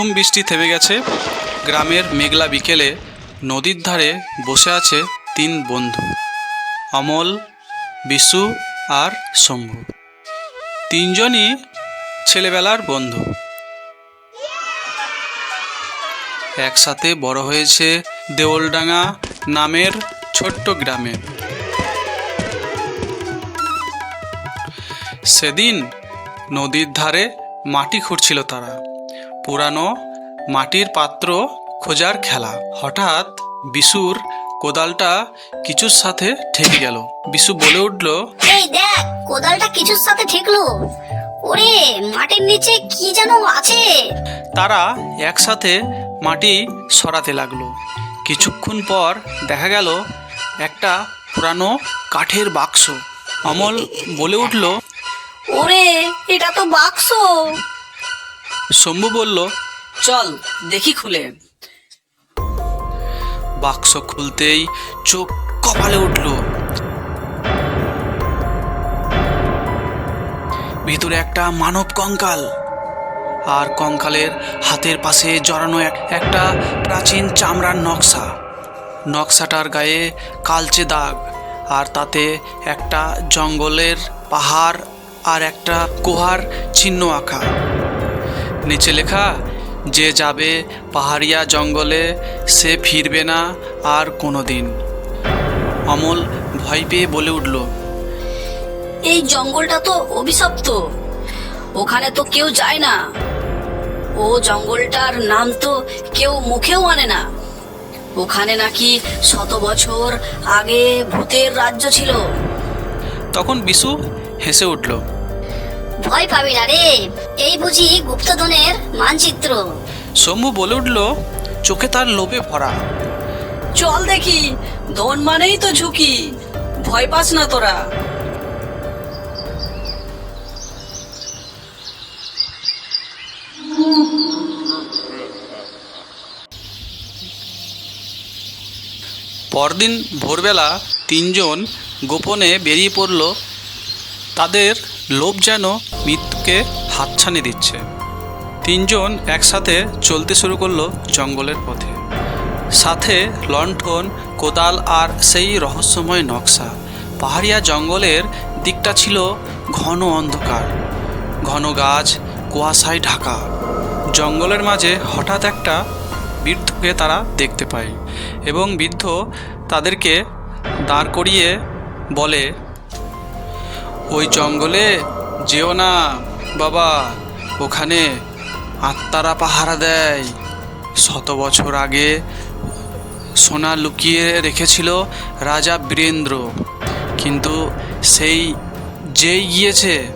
ঝুম বৃষ্টি থেমে গেছে। গ্রামের মেঘলা বিকেলে নদীর ধারে বসে আছে তিন বন্ধু, অমল, বিশু আর শম্ভু। তিনজনই ছেলেবেলার বন্ধু। একসাথে বড় হয়েছে দেওলডাঙ্গা নামের ছোট্ট গ্রামে। সেদিন নদীর ধারে মাটি খুঁড়ছিল তারা। পুরানো মাটির পাত্র খোঁজার খেলা। হঠাৎ বিশুর কোদালটা কিছুর সাথে ঠেকে গেল। বিশু বলে উঠল এই দেখ কোদালটা কিছুর সাথে ঠেকলো। ওরে মাটির নিচে কি যেন আছে? তারা একসাথে মাটি সরাতে লাগল। কিছুক্ষণ পর দেখা গেল একটা পুরানো কাঠের বাক্স। অমল বলে উঠল ওরে এটা তো বাক্স। শম্ভু বলল চল দেখি খুলে। বাক্স খুলতেই চোখ কপালে উঠল। ভিতরে একটা মানব কঙ্কাল আর কঙ্কালের হাতের পাশে জড়ানো এক- একটা প্রাচীন চামড়ার নকশা। নকশাটার গায়ে কালচে দাগ আর তাতে একটা জঙ্গলের পাহাড় আর একটা গুহার চিহ্ন আঁকা। নিচে লেখা যে যাবে পাহাড়িয়া জঙ্গলে সে ফিরবে না আর কোনো দিন অমল ভয় পেয়ে বলে উঠল এই জঙ্গলটা তো অভিশপ্ত। ওখানে তো কেউ যায় না। ও জঙ্গলটার নাম তো কেউ মুখেও আনে না। ওখানে নাকি শত বছর আগে ভূতের রাজ্য ছিল। তখন বিশু হেসে উঠল ভয় পাবি না রে। এই বুঝি গুপ্তধনের মানচিত্র। শম্ভু বলে উঠল চোখে তার লোভে ভরা। চল দেখি ধন মানেই তো ঝুঁকি। ভয় পাস না তোরা। পরদিন ভোরবেলা তিনজন গোপনে বেরিয়ে পড়ল। তাদের লোভ যেন মৃত্যুকে হাতছানি দিচ্ছে। তিনজন একসাথে চলতে শুরু করল জঙ্গলের পথে। সাথে লণ্ঠন, কোদাল আর সেই রহস্যময় নকশা। পাহাড়িয়া জঙ্গলের দিকটা ছিল ঘন অন্ধকার। ঘন গাছ, কুয়াশায় ঢাকা। জঙ্গলের মাঝে হঠাৎ একটা বৃদ্ধকে তারা দেখতে পায় এবং বৃদ্ধ তাদেরকে দাঁড় করিয়ে বলে, ওই জঙ্গলে যেও না, বাবা। ওখানে আত্মারা পাহারা দেয়। শত বছর আগে সোনা লুকিয়ে রেখেছিল রাজা বীরেন্দ্র। কিন্তু সেই যেই গিয়েছে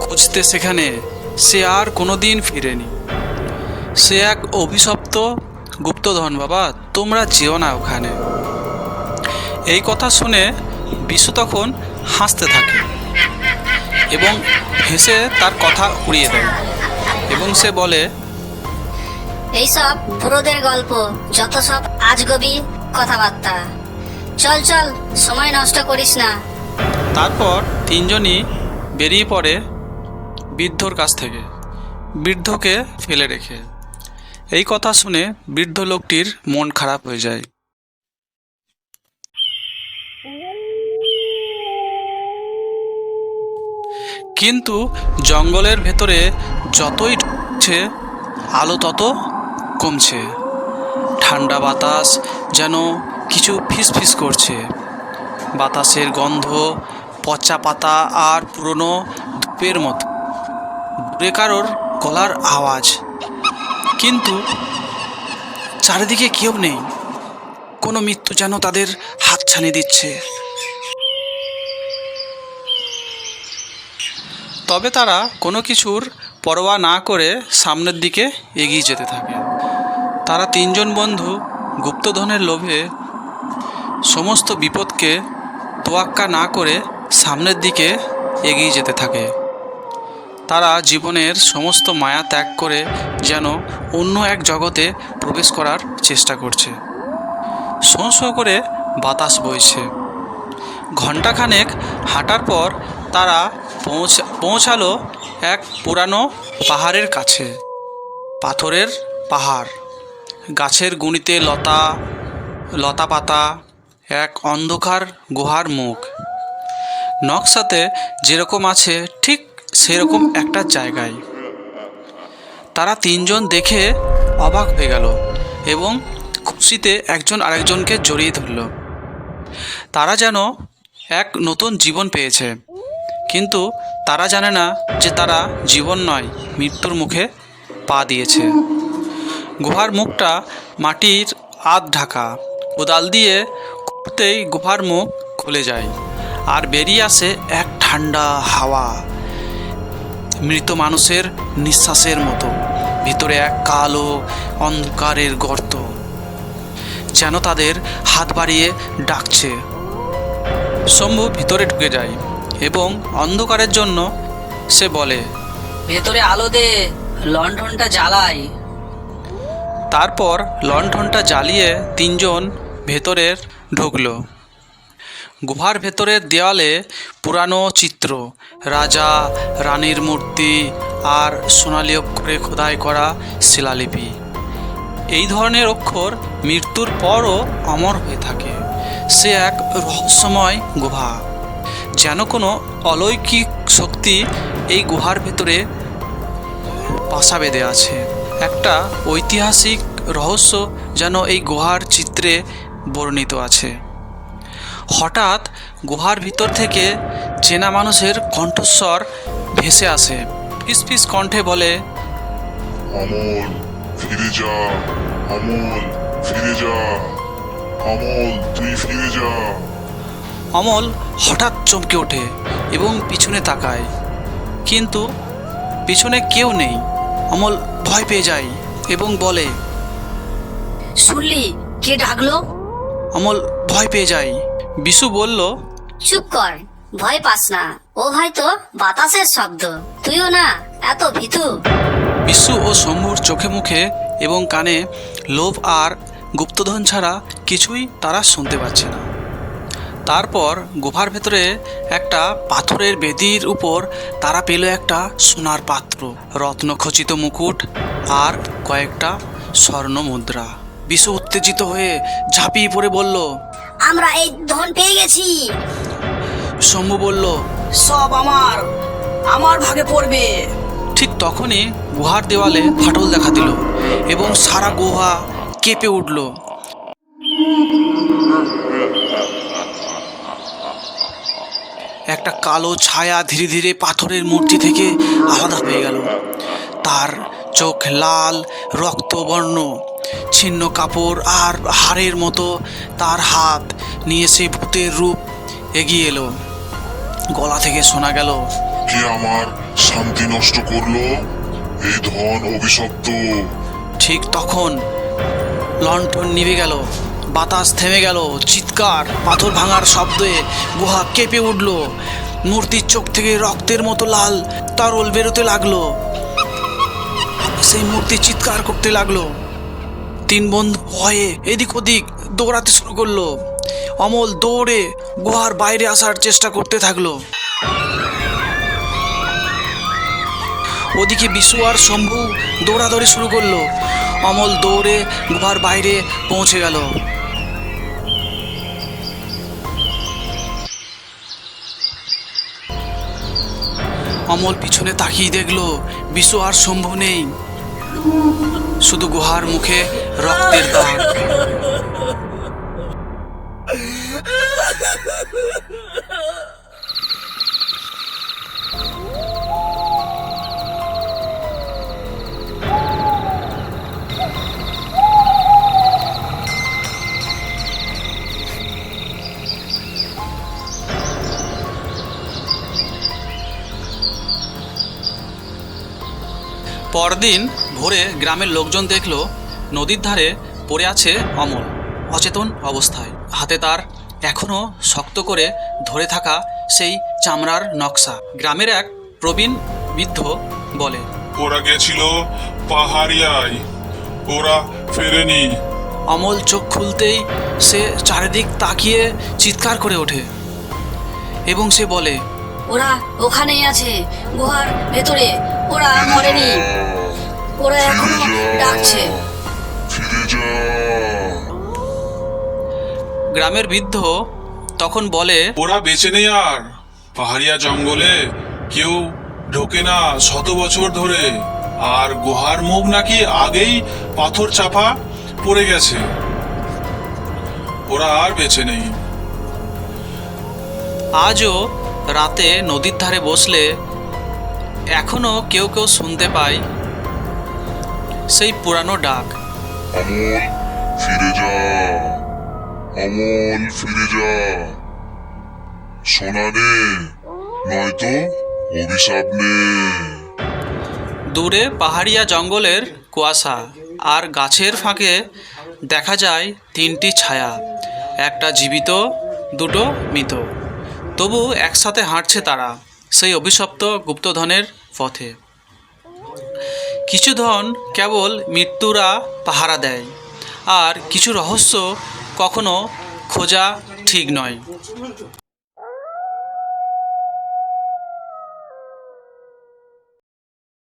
খুঁজতে সেখানে সে আর কোনো দিন ফিরেনি। সে এক অভিশপ্ত গুপ্তধন, বাবা। তোমরা যেও না ওখানে। এই কথা শুনে বিশু তখন হাসতে থাকে। এবং হেসে তার কথা উড়িয়ে দেয়। এবং সে বলে এইসব বুড়োদের গল্প যত সব আজগবি কথাবার্তা। চল চল সময় নষ্ট করিস না। তারপর তিনজনই বেরিয়ে পড়ে বৃদ্ধর কাছ থেকে। বৃদ্ধকে ফেলে রেখে। এই কথা শুনে বৃদ্ধ লোকটির মন খারাপ হয়ে যায়। কিন্তু জঙ্গলের ভেতরে যতই ঢুকছে, আলো তত কমছে। ঠান্ডা বাতাস যেন কিছু ফিসফিস করছে। বাতাসের গন্ধ পচা পাতা আর পুরনো ধূপের মতো। দূরে কারোর গলার আওয়াজ। কিন্তু চারিদিকে কেউ নেই। কোনো মৃত্যু যেন তাদের হাতছানি দিচ্ছে। তবে তারা কোনো কিছুর পরোয়া না করে সামনের দিকে এগিয়ে যেতে থাকে। তারা তিনজন বন্ধু গুপ্তধনের লোভে সমস্ত বিপদকে তোয়াক্কা না করে সামনের দিকে এগিয়ে যেতে থাকে। তারা জীবনের সমস্ত মায়া ত্যাগ করে যেন অন্য এক জগতে প্রবেশ করার চেষ্টা করছে। শোঁ শোঁ করে বাতাস বইছে। ঘণ্টাখানেক হাঁটার পর তারা পৌঁছা, পৌঁছালো এক পুরানো পাহাড়ের কাছে, পাথরের পাহাড়। গাছের গুণিতে লতা লতা পাতা এক অন্ধকার গুহার মুখ। নকশাতে যেরকম আছে, ঠিক সেরকম একটা জায়গায়। তারা তিনজন দেখে অবাক হয়ে গেল এবং খুশিতে একজন আরেকজনকে জড়িয়ে ধরল। তারা যেন এক নতুন জীবন পেয়েছে। কিন্তু তারা জানে না যে তারা জীবন নয়, মৃত্যুর মুখে পা দিয়েছে। গুহার মুখটা মাটির আধ ঢাকা। কোদাল দিয়ে খুঁড়তেই গুহার মুখ খুলে যায়। আর বেরিয়ে আসে এক ঠান্ডা হাওয়া। মৃত মানুষের নিঃশ্বাসের মতো। ভিতরে এক কালো অন্ধকারের গর্ত। যেন তাদের হাত বাড়িয়ে ডাকছে। শম্ভু ভিতরে ঢুকে যায়। এবং অন্ধকারের জন্য সে বলে ভেতরে আলো দে লণ্ঠনটা জ্বালাই। তারপর লণ্ঠনটা জ্বালিয়ে তিনজন ভেতরের ঢুকলো। গুহার ভেতরের দেওয়ালে পুরানো চিত্র রাজা রানীর মূর্তি আর সোনালি অক্ষরে খোদাই করা শিলালিপি। এই ধরনের অক্ষর মৃত্যুর পরও অমর হয়ে থাকে। সে এক রহস্যময় গুহা। যেন কোনো অলৌকিক শক্তি এই গুহার ভেতরে বাসা বেঁধে আছে। একটা ঐতিহাসিক রহস্য যেন এই গুহার চিত্রে বর্ণিত আছে। হঠাৎ গুহার ভিতর থেকে চেনা মানুষের কণ্ঠস্বর ভেসে আসে। ফিসফিস কণ্ঠে বলে অমল ফিরে যা অমল ফিরে যা অমল তুই ফিরে যা। অমল হঠাৎ চমকে ওঠে এবং পিছনে তাকায়। কিন্তু পিছনে কেউ নেই। অমল ভয় পেয়ে যায় এবং বলে শুনলি? কে ডাকলো? অমল ভয় পেয়ে যায়। বিশু বলল চুপ কর ভয় পাস না। ও হয়তো বাতাসের শব্দ। তুইও না এত ভীতু। বিশু ও শম্ভুর চোখে মুখে এবং কানে লোভ আর গুপ্তধন ছাড়া কিছুই তারা শুনতে পাচ্ছে না। তারপর গুহার ভেতরে একটা পাথরের বেদির উপর তারা পেল একটা সোনার পাত্র রত্নখচিত মুকুট আর কয়েকটা স্বর্ণ মুদ্রা। বিশু উত্তেজিত হয়ে ঝাঁপিয়ে পড়ে বলল আমরা এই ধন পেয়ে গেছি। শম্ভু বলল সব আমার আমার ভাগে পড়বে। ঠিক তখনই গুহার দেওয়ালে ফাটল দেখা দিল এবং সারা গুহা কেঁপে উঠল। একটা কালো ছায়া ধীরে ধীরে পাথরের মূর্তি থেকে আলাদা হয়ে গেল। তার চোখ লাল রক্তবর্ণ ছিন্ন কাপড় আর হাড়ের মতো। তার হাত নিয়ে সেই ভূতের রূপ এগিয়ে এলো। গলা থেকে শোনা গেল কে আমার শান্তি নষ্ট করল? এই ধন অভিশপ্ত। ঠিক তখন লণ্ঠন নিভে গেল। বাতাস থেমে গেল, চিৎকার, পাথর ভাঙার শব্দে গুহা কেঁপে উঠল। মূর্তির চোখ থেকে রক্তের মতো লাল তারল বেরোতে লাগল। সেই মূর্তি চিৎকার করতে লাগল। তিন বন্ধু ভয়ে এদিক ওদিক দৌড়াতে শুরু করল। অমল দৌড়ে গুহার বাইরে আসার চেষ্টা করতে থাকল। ওদিকে বিশু আর শম্ভু দৌড়াদৌড়ি শুরু করল। অমল দৌড়ে গুহার বাইরে পৌঁছে গেল। অমল পিছনে তাকিয়ে দেখল বিশু আর সম্ভব নেই। শুধু গুহার মুখে রক্তের দাগ। পরদিন ভোরে গ্রামের লোকজন দেখল নদীর ধারে পড়ে আছে অমল। অচেতন অবস্থায়। হাতে তার এখনও শক্ত করে ধরে থাকা সেই চামড়ার নকশা। গ্রামের এক প্রবীণ বৃদ্ধ বলে ওরা গেছিল পাহাড়িয়ায়। ওরা ফেরেনি। অমল চোখ খুলতেই সে চারিদিক তাকিয়ে চিৎকার করে ওঠে এবং সে বলে ওরা ওখানেই আছে গুহার ভেতরে। ওরা মরেনি। ওরা এখনও ডাকছে। গ্রামের বৃদ্ধ তখন বলে ওরা বেঁচে নেই আর। পাহাড়িয়া জঙ্গলে কেউ ঢোকে না শত বছর ধরে। আর গুহার মুখ নাকি আগেই পাথর চাপা পড়ে গেছে। ওরা আর বেঁচে নেই। আজও রাতে নদীর ধারে বসলে এখনও কেউ কেউ শুনতে পায় সেই পুরানো ডাক। অমল ফিরে যা। অমল ফিরে যা। সোনা নে নয়তো অভিশাপ নে। দূরে পাহাড়িয়া জঙ্গলের কুয়াশা আর গাছের ফাঁকে দেখা যায় তিনটি ছায়া একটা জীবিত দুটো মৃত। তবু একসাথে হাঁটছে তারা। সেই অভিশপ্ত গুপ্তধনের পথে। কিছু ধন কেবল মৃত্যুরা পাহারা দেয়, আর কিছু রহস্য কখনো খোঁজা ঠিক নয়।